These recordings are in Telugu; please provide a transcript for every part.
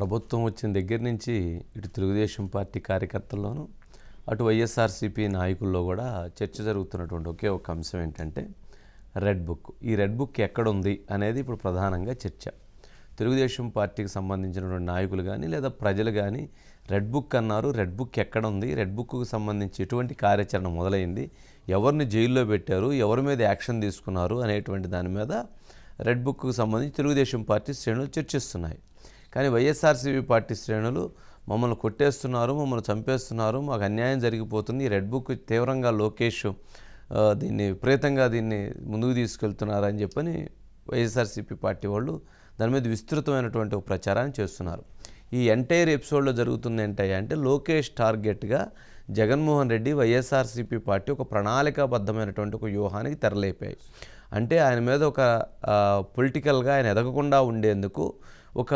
ప్రభుత్వం వచ్చిన దగ్గర నుంచి ఇటు తెలుగుదేశం పార్టీ కార్యకర్తల్లోనూ అటు వైఎస్ఆర్సీపీ నాయకుల్లో కూడా చర్చ జరుగుతున్నటువంటి ఒకే ఒక అంశం ఏంటంటే రెడ్ బుక్. ఈ రెడ్ బుక్ ఎక్కడుంది అనేది ఇప్పుడు ప్రధానంగా చర్చ. తెలుగుదేశం పార్టీకి సంబంధించినటువంటి నాయకులు కానీ లేదా ప్రజలు కానీ రెడ్ బుక్ అన్నారు రెడ్ బుక్ ఎక్కడ ఉంది రెడ్ బుక్కు సంబంధించి ఎటువంటి కార్యాచరణ మొదలైంది ఎవరిని జైల్లో పెట్టారు ఎవరి మీద యాక్షన్ తీసుకున్నారు అనేటువంటి దాని మీద రెడ్ బుక్కు సంబంధించి తెలుగుదేశం పార్టీ శ్రేణులు చర్చిస్తున్నాయి. కానీ వైఎస్ఆర్సీపీ పార్టీ శ్రేణులు మమ్మల్ని కొట్టేస్తున్నారు మమ్మల్ని చంపేస్తున్నారు మాకు అన్యాయం జరిగిపోతుంది. ఈ రెడ్ బుక్ తీవ్రంగా లోకేష్ దీన్ని విపరీతంగా దీన్ని ముందుకు తీసుకెళ్తున్నారని చెప్పని వైఎస్ఆర్సీపీ పార్టీ వాళ్ళు దాని మీద విస్తృతమైనటువంటి ఒక ప్రచారాన్ని చేస్తున్నారు. ఈ ఎంటైర్ ఎపిసోడ్లో జరుగుతుంది ఏంటయ్యా అంటే లోకేష్ టార్గెట్గా జగన్మోహన్ రెడ్డి వైఎస్ఆర్సీపీ పార్టీ ఒక ప్రణాళికాబద్ధమైనటువంటి ఒక వ్యూహానికి తెరలేపాయి. అంటే ఆయన మీద ఒక పొలిటికల్గా ఆయన ఎదగకుండా ఉండేందుకు ఒక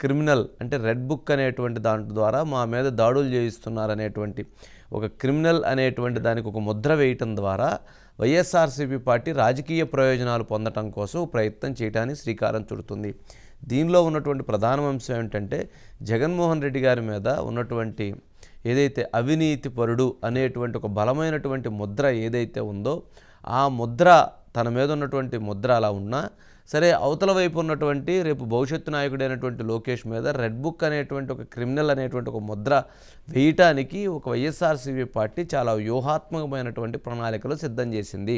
క్రిమినల్ అంటే రెడ్ బుక్ అనేటువంటి దాంట్ ద్వారా మా మీద దాడులు చేయిస్తున్నారనేటువంటి ఒక క్రిమినల్ అనేటువంటి దానికి ఒక ముద్ర వేయటం ద్వారా వైఎస్ఆర్సీపీ పార్టీ రాజకీయ ప్రయోజనాలు పొందటం కోసం ప్రయత్నం చేయడానికి శ్రీకారం చుడుతుంది. దీనిలో ఉన్నటువంటి ప్రధాన అంశం ఏంటంటే జగన్మోహన్ రెడ్డి గారి మీద ఉన్నటువంటి ఏదైతే అవినీతి పరుడు అనేటువంటి ఒక బలమైనటువంటి ముద్ర ఏదైతే ఉందో ఆ ముద్ర తన మీద ఉన్నటువంటి ముద్ర అలా ఉన్నా సరే అవతల వైపు ఉన్నటువంటి రేపు భవిష్యత్తు నాయకుడైనటువంటి లోకేష్ మీద రెడ్ బుక్ అనేటువంటి ఒక క్రిమినల్ అనేటువంటి ఒక ముద్ర వేయటానికి ఒక వైఎస్ఆర్సీపీ పార్టీ చాలా వ్యూహాత్మకమైనటువంటి ప్రణాళికలు సిద్ధం చేసింది.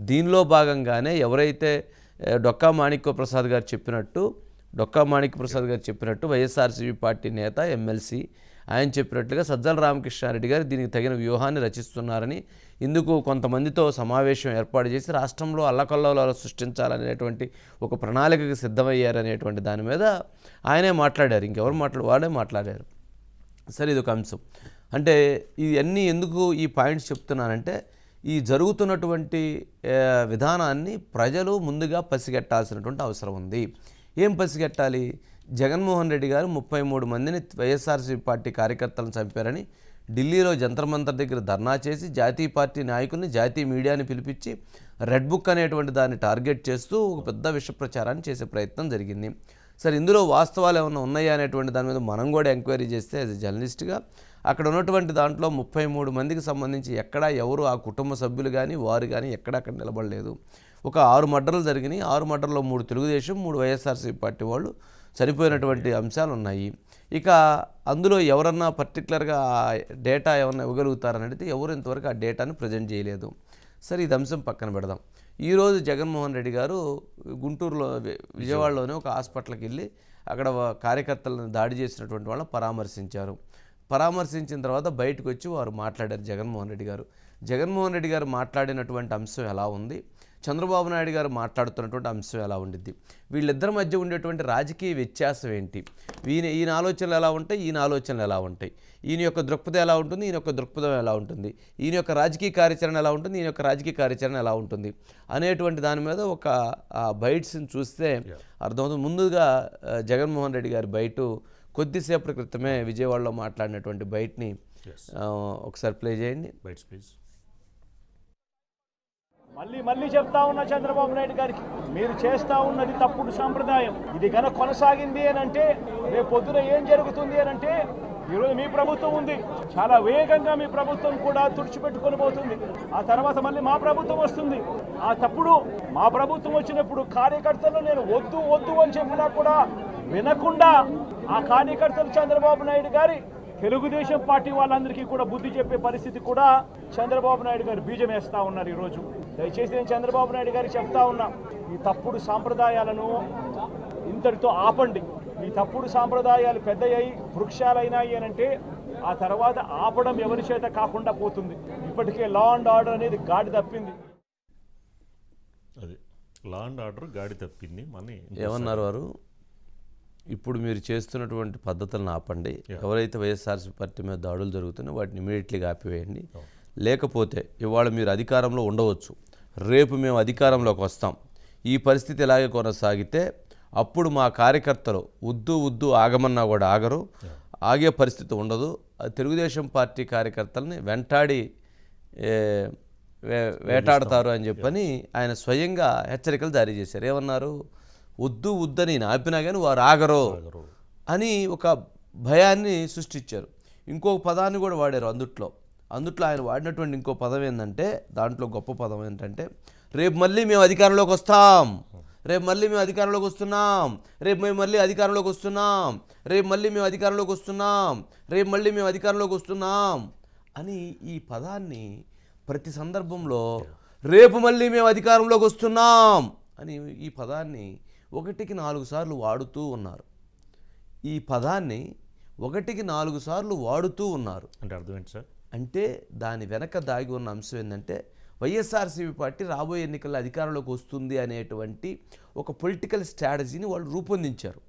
దీనిలో భాగంగానే ఎవరైతే డొక్కా మాణిక్య ప్రసాద్ గారు చెప్పినట్టు డొక్కా మాణిక్య ప్రసాద్ గారు చెప్పినట్టు వైఎస్ఆర్సీపీ పార్టీ నేత ఎమ్మెల్సీ ఆయన చెప్పినట్లుగా సజ్జల రామకృష్ణారెడ్డి గారు దీనికి తగిన వ్యూహాన్ని రచిస్తున్నారని ఇందుకు కొంతమందితో సమావేశం ఏర్పాటు చేసి రాష్ట్రంలో అల్లకల్లోలాలు సృష్టించాలనేటువంటి ఒక ప్రణాళికకు సిద్ధమయ్యారనేటువంటి దాని మీద ఆయనే మాట్లాడారు. ఇంకెవరు మాట్లాడు వాడే మాట్లాడారు. సరే ఇది ఒక అంశం. అంటే ఇవన్నీ ఎందుకు ఈ పాయింట్స్ చెప్తున్నానంటే ఈ జరుగుతున్నటువంటి విధానాన్ని ప్రజలు ముందుగా పసిగట్టాల్సినటువంటి అవసరం ఉంది. ఏం పసిగట్టాలి? జగన్మోహన్ రెడ్డి గారు ముప్పై మూడు మందిని వైఎస్ఆర్సీపీ పార్టీ కార్యకర్తలను చంపారని ఢిల్లీలో జంతర్ మంతర్ దగ్గర ధర్నా చేసి జాతీయ పార్టీ నాయకుల్ని జాతీయ మీడియాని పిలిపించి రెడ్ బుక్ అనేటువంటి దాన్ని టార్గెట్ చేస్తూ ఒక పెద్ద విష ప్రచారాన్ని చేసే ప్రయత్నం జరిగింది. సరే ఇందులో వాస్తవాలు ఏమైనా ఉన్నాయా అనేటువంటి దాని మీద మనం కూడా ఎంక్వైరీ చేస్తే యాజ్ ఎ జర్నలిస్ట్గా అక్కడ ఉన్నటువంటి దాంట్లో ముప్పై మూడు మందికి సంబంధించి ఎక్కడ ఎవరు ఆ కుటుంబ సభ్యులు కానీ వారు కానీ ఎక్కడక్కడ నిలబడలేదు. ఒక ఆరు మర్డర్లు జరిగినాయి. ఆరు మర్డర్లో మూడు తెలుగుదేశం మూడు వైఎస్ఆర్సీపీ పార్టీ వాళ్ళు చనిపోయినటువంటి అంశాలు ఉన్నాయి ఇక అందులో ఎవరన్నా పర్టికులర్గా డేటా ఏమన్నా ఇవ్వగలుగుతారని అడిగితే ఎవరు ఇంతవరకు ఆ డేటాను ప్రజెంట్ చేయలేదు. సరే ఇది అంశం పక్కన పెడదాం. ఈరోజు జగన్మోహన్ రెడ్డి గారు గుంటూరులో విజయవాడలోనే ఒక హాస్పిటల్కి వెళ్ళి అక్కడ కార్యకర్తలను దాడి చేసినటువంటి వాళ్ళని పరామర్శించారు. పరామర్శించిన తర్వాత బయటకు వచ్చి వారు మాట్లాడారు జగన్మోహన్ రెడ్డి గారు. జగన్మోహన్ రెడ్డి గారు మాట్లాడినటువంటి అంశం ఎలా ఉంది? చంద్రబాబు నాయుడు గారు మాట్లాడుతున్నటువంటి అంశం ఎలా ఉండిద్ది? వీళ్ళిద్దరి మధ్య ఉండేటువంటి రాజకీయ వ్యత్యాసం ఏంటి? ఈయన ఈయన ఆలోచనలు ఎలా ఉంటాయి? ఈయన ఆలోచనలు ఎలా ఉంటాయి? ఈయన యొక్క దృక్పథం ఎలా ఉంటుంది? ఈయన యొక్క దృక్పథం ఎలా ఉంటుంది? ఈయన యొక్క రాజకీయ కార్యాచరణ ఎలా ఉంటుంది? ఈయన యొక్క రాజకీయ కార్యాచరణ ఎలా ఉంటుంది? అనేటువంటి దాని మీద ఒక బైట్స్ని చూస్తే అర్థమవుతుంది. ముందుగా జగన్మోహన్ రెడ్డి గారి బయట కొద్దిసేపటి క్రితమే విజయవాడలో మాట్లాడినటువంటి బయటని ఒకసారి ప్లే చేయండి. బైట్స్ ప్లీజ్ మళ్ళీ మళ్ళీ చెప్తా ఉన్నా చంద్రబాబు నాయుడు గారికి మీరు చేస్తా ఉన్నది తప్పుడు సాంప్రదాయం. ఇది గన కొనసాగింది అని అంటే రేపు పొద్దున ఏం జరుగుతుంది అని అంటే ఈరోజు మీ ప్రభుత్వం ఉంది. చాలా వేగంగా మీ ప్రభుత్వం కూడా తుడిచిపెట్టుకొని పోతుంది. ఆ తర్వాత మళ్ళీ మా ప్రభుత్వం వస్తుంది. ఆ తప్పుడు మా ప్రభుత్వం వచ్చినప్పుడు కార్యకర్తలు నేను వద్దు వద్దు అని చెప్పినా కూడా వినకుండా ఆ కార్యకర్తలు చంద్రబాబు నాయుడు గారి తెలుగుదేశం పార్టీ వాళ్ళందరికీ కూడా బుద్ధి చెప్పే పరిస్థితి కూడా చంద్రబాబు నాయుడు గారు బీజం వేస్తా ఉన్నారు ఈరోజు. దయచేసి నేను చంద్రబాబు నాయుడు గారికి చెప్తా ఉన్నా ఈ తప్పుడు సాంప్రదాయాలను ఇంతటితో ఆపండి. ఈ తప్పుడు సాంప్రదాయాలు పెద్దయ్యాయి వృక్షాలైనాయి అని అంటే ఆ తర్వాత ఆపడం ఎవరి చేత కాకుండా పోతుంది. ఇప్పటికే లా అండ్ ఆర్డర్ అనేది గాడి తప్పింది. అది లా అండ్ ఆర్డర్ గాడి తప్పింది. మని ఏమన్నారు వారు? ఇప్పుడు మీరు చేస్తున్నటువంటి పద్ధతులను ఆపండి. ఎవరైతే వైఎస్ఆర్సీ పార్టీ మీద దాడులు జరుగుతున్నాయో వాటిని ఇమీడియట్లీగా ఆపివేయండి. లేకపోతే ఇవాళ మీరు అధికారంలో ఉండవచ్చు. రేపు మేము అధికారంలోకి వస్తాం. ఈ పరిస్థితి ఇలాగే కొనసాగితే అప్పుడు మా కార్యకర్తలు ఉద్దు ఉద్దు ఆగమన్నా కూడా ఆగరు. ఆగే పరిస్థితి ఉండదు. తెలుగుదేశం పార్టీ కార్యకర్తల్ని వెంటాడి వేటాడతారు అని చెప్పని ఆయన స్వయంగా హెచ్చరికలు జారీ చేశారు. ఏమన్నారు? వద్దు వద్దని ఆపినా కానీ వారు ఆగరు అని ఒక భయాన్ని సృష్టించారు. ఇంకొక పదాన్ని కూడా వాడారు అందుట్లో. అందుట్లో ఆయన వాడినటువంటి ఇంకో పదం ఏంటంటే దాంట్లో గొప్ప పదం ఏంటంటే రేపు మళ్ళీ మేము అధికారంలోకి వస్తాం. రేపు మళ్ళీ మేము అధికారంలోకి వస్తున్నాం. రేపు మేము మళ్ళీ అధికారంలోకి వస్తున్నాం. రేపు మళ్ళీ మేము అధికారంలోకి వస్తున్నాం. రేపు మళ్ళీ మేము అధికారంలోకి వస్తున్నాం. అని ఈ పదాన్ని ప్రతి సందర్భంలో రేపు మళ్ళీ మేము అధికారంలోకి వస్తున్నాం. అని ఈ పదాన్ని ఒకటికి నాలుగు సార్లు వాడుతూ ఉన్నారు. ఈ పదాన్ని ఒకటికి నాలుగు సార్లు వాడుతూ ఉన్నారు. అంటే అర్థం ఏంటి సార్. అంటే దాని వెనక దాగి ఉన్న అంశం ఏంటంటే వైఎస్ఆర్సీపీ పార్టీ రాబోయే ఎన్నికల్లో అధికారంలోకి వస్తుంది అనేటువంటి ఒక పొలిటికల్ స్ట్రాటజీని వాళ్ళు రూపొందించారు.